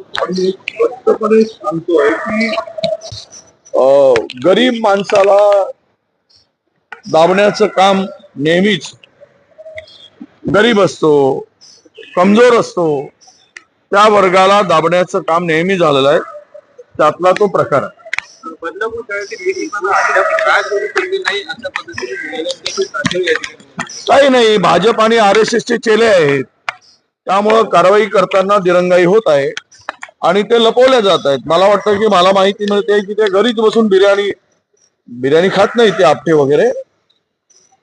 स्पष्टपणे सांगतोय की गरीब माणसाला दाबण्याचं काम नेहमीच गरीब असतो कमजोर असतो त्या वर्गाला दाबण्याचं काम नेहमी झालेलं आहे. त्यातला तो प्रकार आहे. काही नाही भाजप आणि आर एस चे चेले आहेत. त्यामुळं कारवाई करताना दिरंगाई होत आहे. आणि ते लपवल्या जात आहेत. मला वाटतं की मला माहिती मिळते की ते घरीच बसून बिर्याणी बिर्याणी खात नाही ते आपटे वगैरे.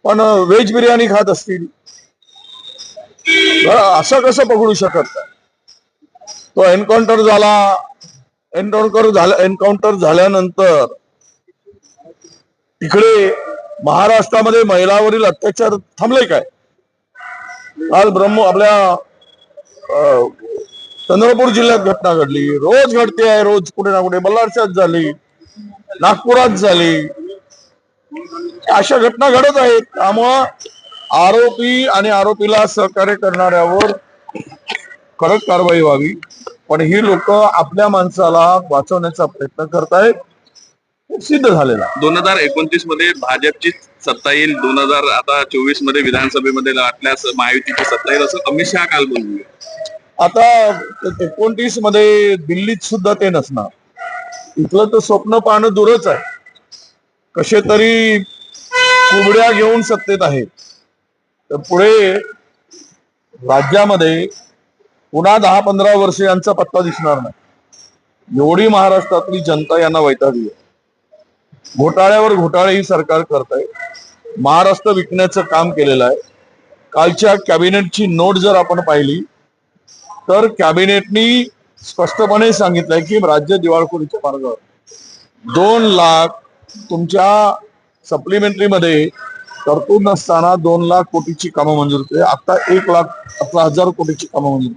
पण व्हेज बिर्याणी खात असतील. असं कसं पकडू शकत तो एन्काउंटर झाला. एन्काउंटर झाला एन्काउंटर झाल्यानंतर तिकडे महाराष्ट्रामध्ये महिलावरील अत्याचार थांबले काय? काल ब्रह्म आपल्या अं, चंद्रपूर जिल्ह्यात घटना घडली. रोज घडते आहे रोज कुठे ना कुठे. बल्लारशात झाली नागपुरात झाली. अशा घटना घडत आहेत. त्यामुळं आरोपी आणि आरोपीला सहकार्य करणाऱ्यावर कडक कारवाई व्हावी. पण ही लोक आपल्या माणसाला वाचवण्याचा प्रयत्न करतायत. सिद्ध झालेला दोन हजार एकोणतीसमध्ये भाजपची सत्ता येईल. दोन हजार आता चोवीसमध्ये विधानसभेमध्ये लाटल्यास महायुतीची सत्ता येईल असं अमित शहा काल बोलले. आता एकोणतीसमध्ये दिल्लीत सुद्धा ते नसणार. इथलं तर स्वप्न पाहणं दूरच आहे. कसे तरी कुबड्या घेऊन सत्तेत आहेत. तर पुढे राज्यामध्ये पुन्हा दहा पंधरा वर्ष यांचा पत्ता दिसणार नाही. एवढी महाराष्ट्रातली जनता यांना वैतागली आहे. घोटाळ्यावर घोटाळे ही सरकार करत आहे महाराष्ट्र विकण्याचं काम केलेलं आहे. कालच्या कॅबिनेटची नोट जर आपण पाहिली तर कॅबिनेटनी स्पष्टपणे सांगितलंय की राज्य दिवाळखोरीच्या मार्गावर. दोन लाख तुमच्या सप्लिमेंटरीमध्ये तरतूद नसताना दोन लाख कोटीची कामं मंजूर केली. आता एक लाख अठरा हजार कोटीची कामं मंजूर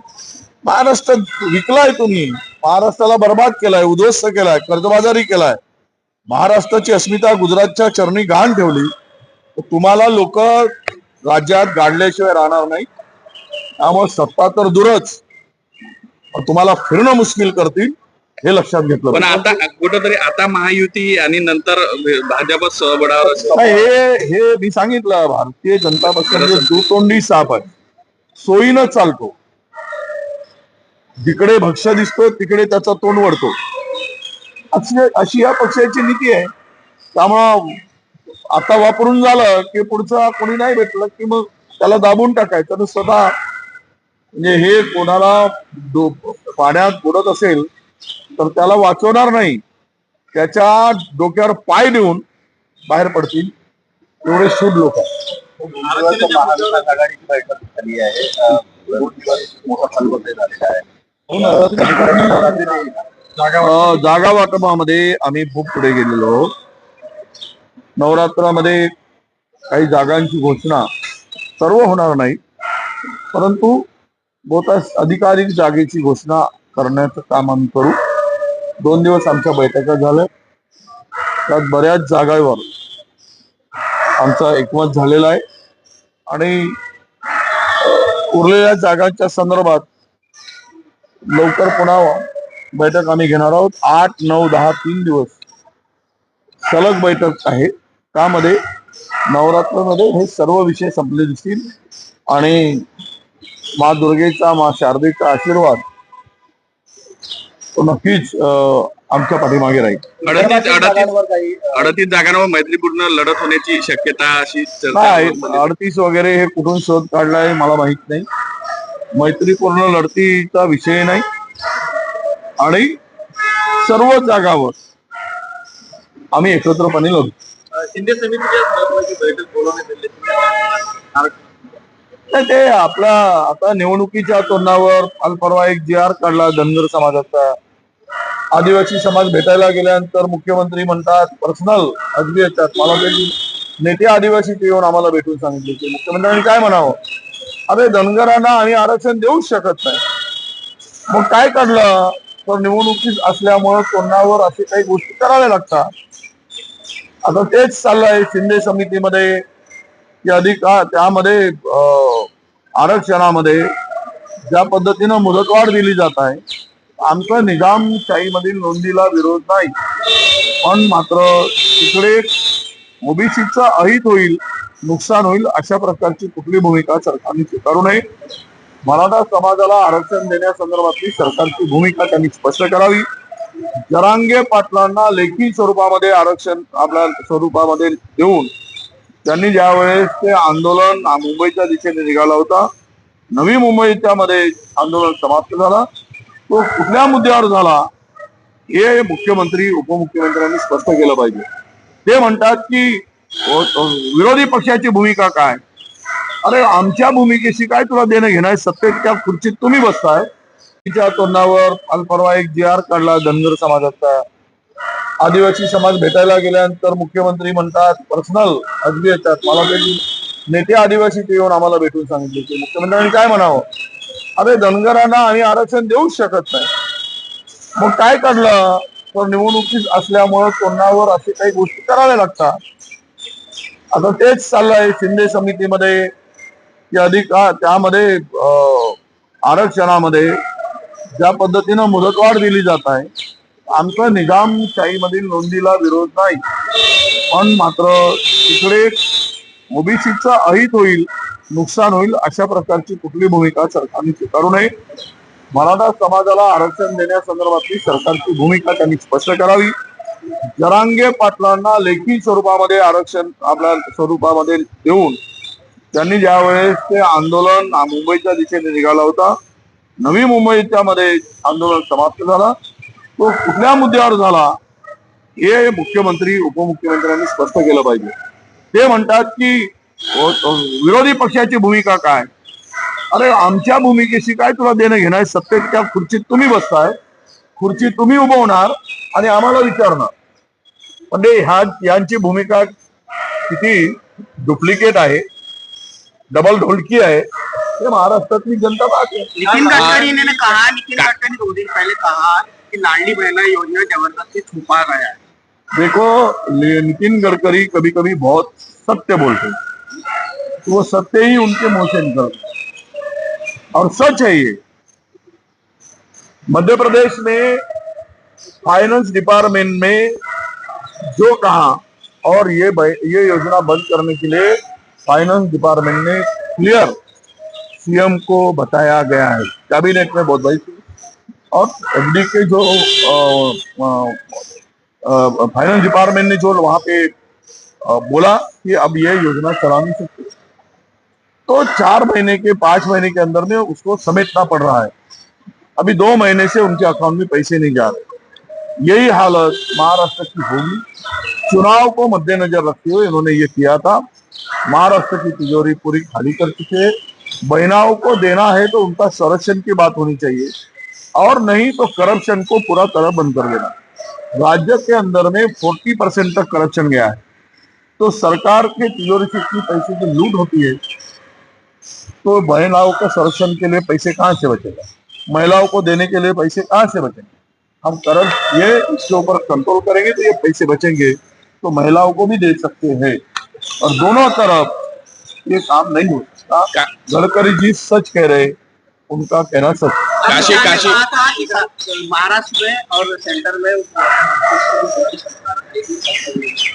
महाराष्ट्र विकलाय तुम्ही. महाराष्ट्राला बर्बाद केलाय उद्ध्वस्त केलाय कर्जबाजारी केलाय. महाराष्ट्राची अस्मिता गुजरातच्या चरणी घाण ठेवली. तर तुम्हाला लोक राज्यात गाडल्याशिवाय राहणार नाही त्यामुळे सत्ता तर दूरच. तुम्हाला फिरणं मुश्किल करतील हे लक्षात घेतलं पण. आता कुठंतरी आता महायुती आणि नंतर भाजप. नाही, हे हे मी सांगितलं भारतीय जनता पक्षाचे दुतोंडी साप आहे. सोयीनं चालतो. जिकडे भक्ष्य दिसतो तिकडे त्याचा तोंड वळतो. अशी अशी या पक्षाची नीती आहे. त्यामुळं आता वापरून झालं की पुढचा कोणी नाही भेटलं की मग त्याला दाबून टाकायचं. तर स्वतः म्हणजे हे कोणाला पाण्यात बुडत असेल तर त्याला वाचवणार नाही. त्याच्या डोक्यावर पाय देऊन बाहेर पडतील. एवढे शुभ लोक आघाडीची बैठक झाली आहे अं, जागा वाटपामध्ये आम्ही खूप पुढे गेलेलो नवरात्रामध्ये काही जागांची घोषणा सर्व होणार नाही. परंतु बहुतांश अधिकाधिक जागेची घोषणा करण्याचं काम आम्ही करू. दोन दिवस आमच्या बैठका झाल्या. त्यात बऱ्याच जागांवर आमचा एकमत झालेला आहे. आणि उरलेल्या जागांच्या संदर्भात लवकर पुन्हा बैठक आम्ही घेणार आहोत. आठ नऊ दहा तीन दिवस सलग बैठक आहे. त्यामध्ये नवरात्रमध्ये हे सर्व विषय संपले दिसतील. आणि मा दुर्गेचा मा शारदेचा आशीर्वाद तो नक्कीच आमच्या पाठीमागे राहील. अडतीस अडतीस जागांवर अडतीस मैत्रीपूर्ण लढत होण्याची शक्यता अशी चर्चा नाही अडतीस वगैरे हे कुठून शोध काढलाय मला माहीत नाही. मैत्रीपूर्ण लढतीचा विषय नाही. आणि सर्व जागावर आम्ही एकत्रपणे लढू. शिंदे समितीच्या बैठक बोलवण्यात आली. नाही ते आपला आता निवडणुकीच्या तोंडावर काल परवा एक जी आर काढला धनगर समाजाचा. आदिवासी समाज भेटायला गेल्यानंतर मुख्यमंत्री म्हणतात पर्सनल अगदी येतात मला ते नेते आदिवासी ते येऊन आम्हाला भेटून सांगितले की मुख्यमंत्र्यांनी काय म्हणावं? अरे धनगरांना आम्ही आरक्षण देऊच शकत नाही. मग काय काढलं? तर निवडणुकीच असल्यामुळं तोंडावर असे काही गोष्टी कराव्या लागतात. आता तेच चाललंय शिंदे समितीमध्ये. की अधिक त्यामध्ये आरक्षणामध्ये ज्या पद्धतीनं मुदतवाढ दिली जात आहे आमचा निजामशाहीमधील नोंदीला विरोध नाही. पण मात्र तिकडे ओबीसीचं अहित होईल नुकसान होईल अशा प्रकारची कुठली भूमिका सरकारने स्वीकारू नये. मराठा समाजाला आरक्षण देण्यासंदर्भातली सरकारची भूमिका त्यांनी स्पष्ट करावी. जरांगे पाटलांना लेखी स्वरूपामध्ये आरक्षण आपल्या स्वरूपामध्ये देऊन त्यांनी ज्या वेळेस ते आंदोलन मुंबईच्या दिशेने निघाला होता नवी मुंबईच्या मध्ये आंदोलन समाप्त झाला. तो कुठल्या मुद्द्यावर झाला हे मुख्यमंत्री उपमुख्यमंत्र्यांनी स्पष्ट केलं पाहिजे. ते म्हणतात की विरोधी पक्षाची भूमिका काय? अरे आमच्या भूमिकेशी काय तुला देणं घेणं आहे? सत्तेच्या खुर्चीत तुम्ही बसताय. तिच्या तोंडावर काल परवा एक जी आर काढला धनगर समाजाचा. आदिवासी समाज भेटायला गेल्यानंतर मुख्यमंत्री म्हणतात पर्सनल अगदी येतात मला नेते आदिवासी ते येऊन आम्हाला भेटून सांगितले की मुख्यमंत्र्यांनी काय म्हणावं? अरे धनगरांना आम्ही आरक्षण देऊच शकत नाही. मग काय काढलं? तर निवडणुकीच असल्यामुळं तोंडावर असे काही गोष्टी कराव्या लागतात? आता तेच चाललंय शिंदे समितीमध्ये. की अधिक त्यामध्ये आरक्षणामध्ये ज्या पद्धतीनं मुदतवाढ दिली जात आहे आमचा निजामशाहीमधील नोंदीला विरोध नाही. पण मात्र तिकडे ओबीसीचा अहित होईल नुकसान होईल अशा प्रकारची कुठली भूमिका सरकारने स्वीकारू नये. मराठा समाजाला आरक्षण देण्यासंदर्भातली सरकारची भूमिका त्यांनी स्पष्ट करावी. जरांगे पाटलांना लेखी स्वरूपामध्ये आरक्षण आपल्या स्वरूपामध्ये देऊन त्यांनी ज्या वेळेस ते आंदोलन मुंबईच्या दिशेने निघाला होता नवी मुंबईच्या मध्ये आंदोलन समाप्त झाला. तो कुठल्या मुद्द्यावर झाला हे मुख्यमंत्री उपमुख्यमंत्र्यांनी स्पष्ट केलं पाहिजे. ते म्हणतात की विरोधी पक्षाची भूमिका काय? अरे आमच्या भूमिकेशी काय तुला देणं घेणं आहे? सत्तेच्या खुर्चीत तुम्ही बसताय खुर्ची तुम्ही उभवणार आणि आम्हाला विचारणार. म्हणजे ह्या यांची भूमिका किती डुप्लिकेट आहे डबल ढोलकी आहे हे महाराष्ट्रातली जनता पाहते नितिन गडकरी ने कहा नितिन गडकरी दो दिन पहले कहा कि लाडली बहना योजना ज़बरदस्ती छुपा गया. है देखो नितिन गडकरी कभी कभी बहुत सत्य बोलते हैं। तो वो सत्य ही उनके मुँह से निकलता है। और सच है ये। मध्य प्रदेश में फाइनेंस डिपार्टमेंट में जो कहा और ये ये योजना बंद करने के लिए फाइनेंस डिपार्टमेंट ने क्लियर सीएम को बताया गया है। कैबिनेट में बहुत बड़ी और एफडी के जो फाइनेंस डिपार्टमेंट ने जो वहाँ पे अ, बोला कि अब ये योजना चला नहीं सकती तो चार महीने के पाँच महीने के अंदर में उसको समेटना पड़ रहा है। अभी दो महीने से उनके अकाउंट में पैसे नहीं जा रहे। यही हालत महाराष्ट्र की होगी। चुनाव को मद्देनजर रखते हुए इन्होंने ये किया था। महाराष्ट्र की तिजोरी पूरी खाली कर चुके बहनाओं को देना है तो उनका संरक्षण की बात होनी चाहिए। और नहीं तो करप्शन को पूरा तरह बंद कर देना। राज्य के अंदर में फोर्टी परसेंट तक करप्शन गया है। तो सरकार के तिजोरी से इतनी पैसे की लूट होती है? तो महिलाओं के संरक्षण के लिए पैसे कहाँ से बचेगा? महिलाओं को देने के लिए पैसे कहाँ से बचेंगे? हम करप्ट ये इसके ऊपर कंट्रोल करेंगे तो ये पैसे बचेंगे। तो महिलाओं को भी दे सकते हैं। और दोनों तरफ़ ये काम नहीं हो सकता। गडकरी जी सच कह रहे उनका कहना सच। है। काशी। काशी कि महाराष्ट्र में और सेंटर में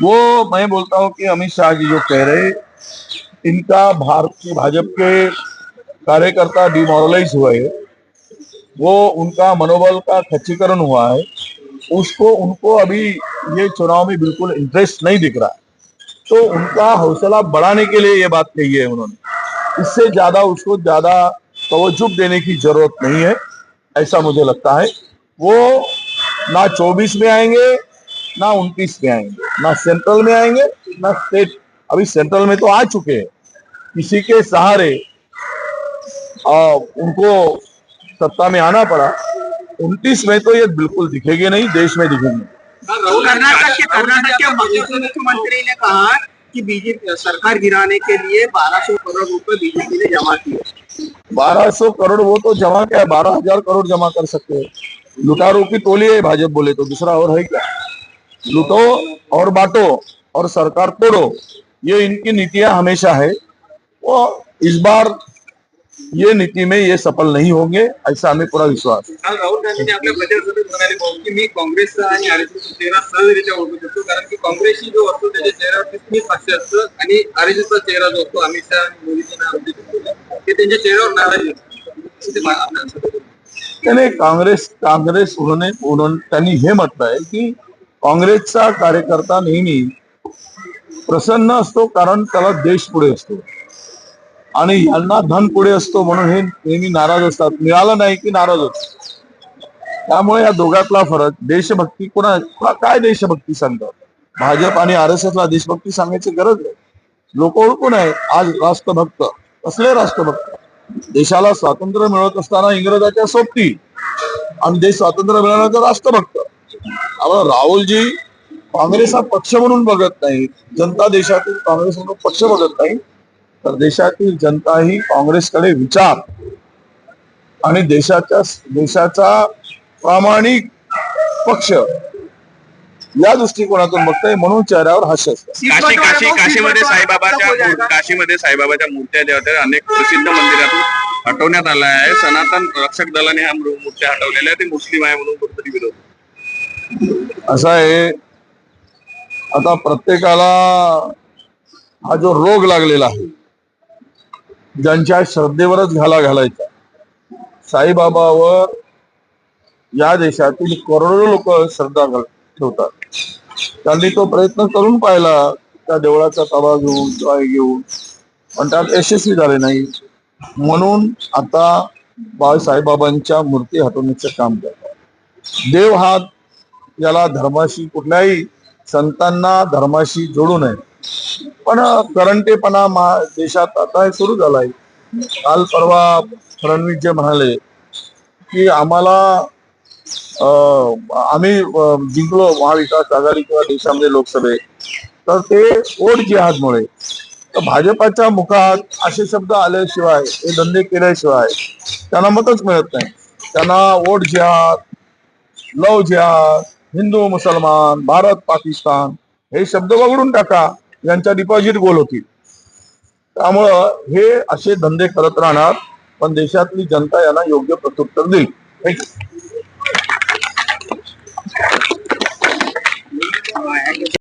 वो मैं बोलता हूँ कि अमित शाह जी जो कह रहे इनका भारतीय भाजपा के कार्यकर्ता डिमोरलाइज हुए हैं। वो उनका मनोबल का खच्चीकरण हुआ है। उसको उनको अभी ये चुनाव में बिल्कुल इंटरेस्ट नहीं दिख रहा तो उनका हौसला बढ़ाने के लिए ये बात कही है उन्होंने। इससे ज़्यादा उसको ज़्यादा तवज्जो देने की ज़रूरत नहीं है ऐसा मुझे लगता है। वो ना 24 में आएँगे ना 29 में आएँगे ना सेंट्रल में आएँगे ना स्टेट। अभी सेंट्रल में तो आ चुके हैं किसी के सहारे आ, उनको सत्ता में आना पड़ा। उनतीस में तो ये बिल्कुल दिखेंगे नहीं देश में दिखेंगे। कर्नाटक के कर्नाटक के मुख्यमंत्री ने कहा कि बीजेपी सरकार गिराने के लिए 1200 करोड़ रुपए बीजेपी ने जमा किए। बारह सौ करोड़ वो तो जमा क्या है बारह हज़ार करोड़ जमा कर सकते हैं। लुटारों की टोली है भाजपा बोले तो दूसरा और है क्या? लुटो और बांटो और सरकार तोड़ो ये इनकी नीतियाँ हमेशा है। वो इस बार ये नीति में ये सफल नहीं होंगे ऐसा हमें पूरा विश्वास राहुल गांधींनी आपल्या प्रचार सभेत म्हणाले भाऊ की मी काँग्रेसचा आणि आरएसएसचा चेहरा सहजरित्या ओळखू शकतो कारण की काँग्रेसची जो असतो त्याच्या चेहऱ्यावरती स्मित हास्य असतं आणि आरएसएसचा चेहरा जो असतो अमित शहा आणि मोदीजींना अगदी दिसतो. ते त्यांच्या चेहऱ्यावर नाराजी मा- त्याने काँग्रेस काँग्रेस उन्होंने उन्होंने त्यांनी हे म्हटलंय की काँग्रेसचा कार्यकर्ता नेहमी प्रसन्न असतो कारण त्याला देश पुढे असतो. आणि यांना धन पुढे असतो म्हणून हे नेहमी नाराज असतात. मिळालं नाही की नाराज होत त्यामुळे या दोघातला फरक देशभक्ती कोणा कोणा काय देशभक्ती सांगतात? भाजप आणि आर एस ला देशभक्ती सांगायची गरज आहे लोक ओळखून आहे आज राष्ट्रभक्त कसले राष्ट्रभक्त? देशाला स्वातंत्र्य मिळत असताना इंग्रजाच्या सोबती आणि देश स्वातंत्र्य मिळाल्यानंतर राष्ट्रभक्त. आपण राहुलजी काँग्रेस हा पक्ष म्हणून बघत नाही जनता देशातील काँग्रेस म्हणून पक्ष बघत नाही तर देशातील जनता ही काँग्रेसकडे विचार आणि देशाच्या देशाचा प्रामाणिक पक्ष या दृष्टिकोनातून बघताय म्हणून चेहऱ्यावर हास्य असतं. काशी काशी काशीमध्ये साईबाबाच्या काशीमध्ये साईबाबाच्या मूर्त्या ज्या होत्या अनेक प्रसिद्ध मंदिरातून हटवण्यात आल्या आहे. सनातन रक्षक दलाने ह्या मू- मूर्त्या हटवलेल्या आहेत. ते मुस्लिम आहे म्हणून कुठेतरी विरोध असं आहे. आता प्रत्येकाला हा जो रोग लागलेला आहे ज्यांच्या श्रद्धेवरच घाला घालायचा. साईबाबावर या देशातील करोडो लोक श्रद्धा ठेवतात. त्यांनी तो प्रयत्न करून पाहिला त्या देवळाचा ताबा घेऊन किंवा घेऊन. पण त्यात यशस्वी झाले नाही. म्हणून आता बाळ साईबाबांच्या मूर्ती हटवण्याचं काम करतात. देव हा याला धर्माशी कुठल्याही संतांना धर्माशी जोडू नये. पण करंटेपणा मा देशात आता हे सुरू झालाय. काल परवा फडणवीस जे म्हणाले की आम्हाला अं, आम्ही जिंकलो महाविकास आघाडी किंवा देशामध्ये लोकसभेत तर ते वोट जिहादमुळे. तर भाजपाच्या मुखात असे शब्द आल्याशिवाय हे धंदे केल्याशिवाय त्यांना मतच मिळत नाही. त्यांना वोट जिहाद लव जिहाद हिंदू मुसलमान भारत पाकिस्तान हे शब्द वगळून टाका. यांच्या डिपॉझिट गोल होतील त्यामुळं हे असे धंदे करत राहणार पण देशातली जनता यांना योग्य प्रत्युत्तर देईल थँक्यू.